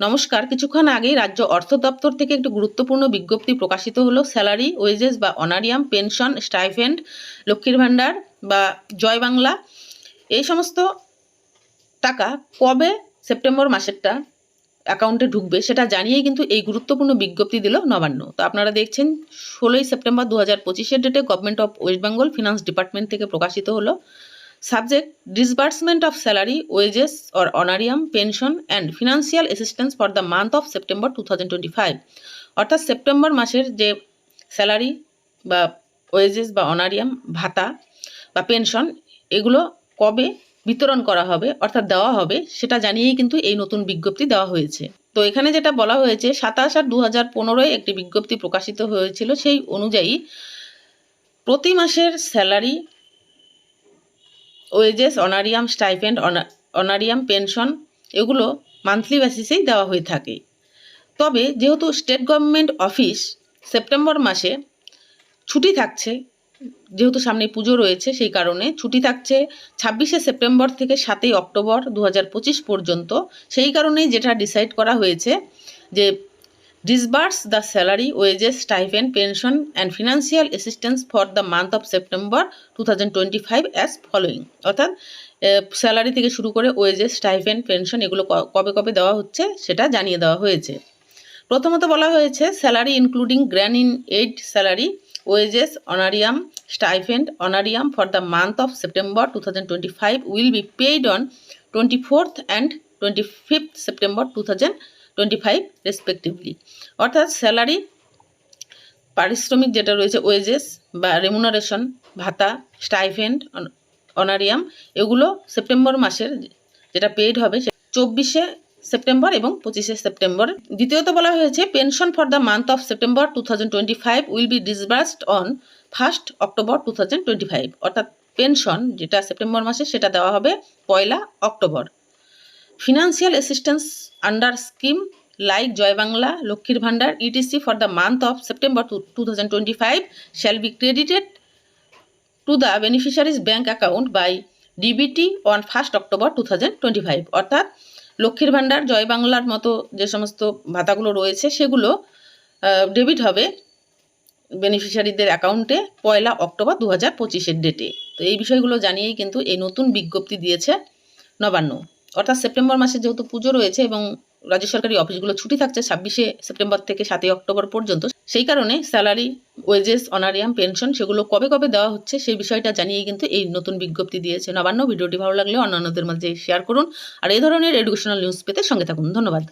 নমস্কার। কিছুক্ষণ আগেই রাজ্য অর্থ দপ্তর থেকে একটি গুরুত্বপূর্ণ বিজ্ঞপ্তি প্রকাশিত হলো, স্যালারি, ওয়েজেস বা অনারিয়াম, পেনশন, স্টাইফেন্ড, লক্ষ্মীর ভাণ্ডার বা জয় বাংলা, এই সমস্ত টাকা কবে সেপ্টেম্বর মাসেরটা অ্যাকাউন্টে ঢুকবে সেটা জানিয়েই কিন্তু এই গুরুত্বপূর্ণ বিজ্ঞপ্তি দিল নবান্ন। তো আপনারা দেখছেন, ষোলোই সেপ্টেম্বর দু হাজার পঁচিশের ডেটে government of West Bengal finance department থেকে প্রকাশিত হলো। Subject disbursement of salary wages or honorarium pension and financial assistance for the month of September two thousand twenty five অর্থাৎ সেপ্টেম্বর মাসের যে স্যালারি বা ওয়েজেস বা অনারিয়াম ভাতা বা পেনশন এগুলো কবে বিতরণ করা হবে, অর্থাৎ দেওয়া হবে, সেটা জানিয়েই কিন্তু এই নতুন বিজ্ঞপ্তি দেওয়া হয়েছে। তো এখানে যেটা বলা হয়েছে, সাতাশ আট দু হাজার পনেরোয় একটি বিজ্ঞপ্তি প্রকাশিত হয়েছিল, সেই অনুযায়ী প্রতি মাসের salary wages, honorarium stipend honorarium, pension এগুলো মান্থলি বেসিসেই দেওয়া হয়ে থাকে। তবে যেহেতু স্টেট গভর্নমেন্ট অফিস সেপ্টেম্বর মাসে ছুটি থাকছে, যেহেতু সামনে পুজো রয়েছে সেই কারণে ছুটি থাকছে ছাব্বিশে সেপ্টেম্বর থেকে সাতই অক্টোবর দু হাজার পঁচিশ পর্যন্ত। সেই কারণেই যেটা ডিসাইড করা হয়েছে যে disburse the salary, wages, stipend, pension, and financial assistance for the month of september 2025 as following. অর্থাৎ স্যালারি থেকে শুরু করে ওয়েজেস স্টাইফেন্ড পেনশন এগুলো কবে কবে দেওয়া হচ্ছে সেটা জানিয়ে দেওয়া হয়েছে। প্রথমত বলা হয়েছে salary including grant in aid salary wages honorarium stipend honorarium for the month of September two thousand twenty five will be paid on twenty fourth and twenty fifth September two thousand twenty five respectively অর্থাৎ salary পারিশ্রমিক যেটা রয়েছে wages বা remuneration ভাতা stipend honorarium এগুলো September মাসের যেটা paid হবে চব্বিশে সেপ্টেম্বর এবং পঁচিশে সেপ্টেম্বর। দ্বিতীয়ত বলা হয়েছে pension for the month of September two will be disbursed on first October two অর্থাৎ পেনশন যেটা সেপ্টেম্বর মাসে সেটা দেওয়া হবে পয়লা October financial assistance under scheme like Lakshmir Bhandar ETC for the month of September two thousand twenty five shall be credited to the beneficiaries bank account by DBT on first October two thousand twenty five অর্থাৎ লক্ষ্মীর ভাণ্ডার জয় বাংলার মতো যে সমস্ত ভাতাগুলো রয়েছে, সেগুলো debit হবে বেনিফিশিয়ারিদের অ্যাকাউন্টে পয়লা অক্টোবর দু হাজার পঁচিশের ডেটে তো এই বিষয়গুলো জানিয়েই কিন্তু এই নতুন বিজ্ঞপ্তি দিয়েছে নবান্ন। অর্থাৎ সেপ্টেম্বর মাসে যেহেতু পুজো রয়েছে এবং রাজ্য সরকারি অফিসগুলো ছুটি থাকছে ছাব্বিশে সেপ্টেম্বর থেকে সাতই অক্টোবর পর্যন্ত। সেই কারণে স্যালারি, ওয়েজেস, অনারিয়াম, পেনশন সেগুলো কবে কবে দেওয়া হচ্ছে সেই বিষয়টা জানিয়ে কিন্তু এই নতুন বিজ্ঞপ্তি দিয়েছে। নবান্ন, ভিডিওটি ভালো লাগলে অন্যান্যদের মাঝে শেয়ার করুন। আর এই ধরনের এডুকেশনাল নিউজ পেতে সঙ্গে থাকুন। ধন্যবাদ।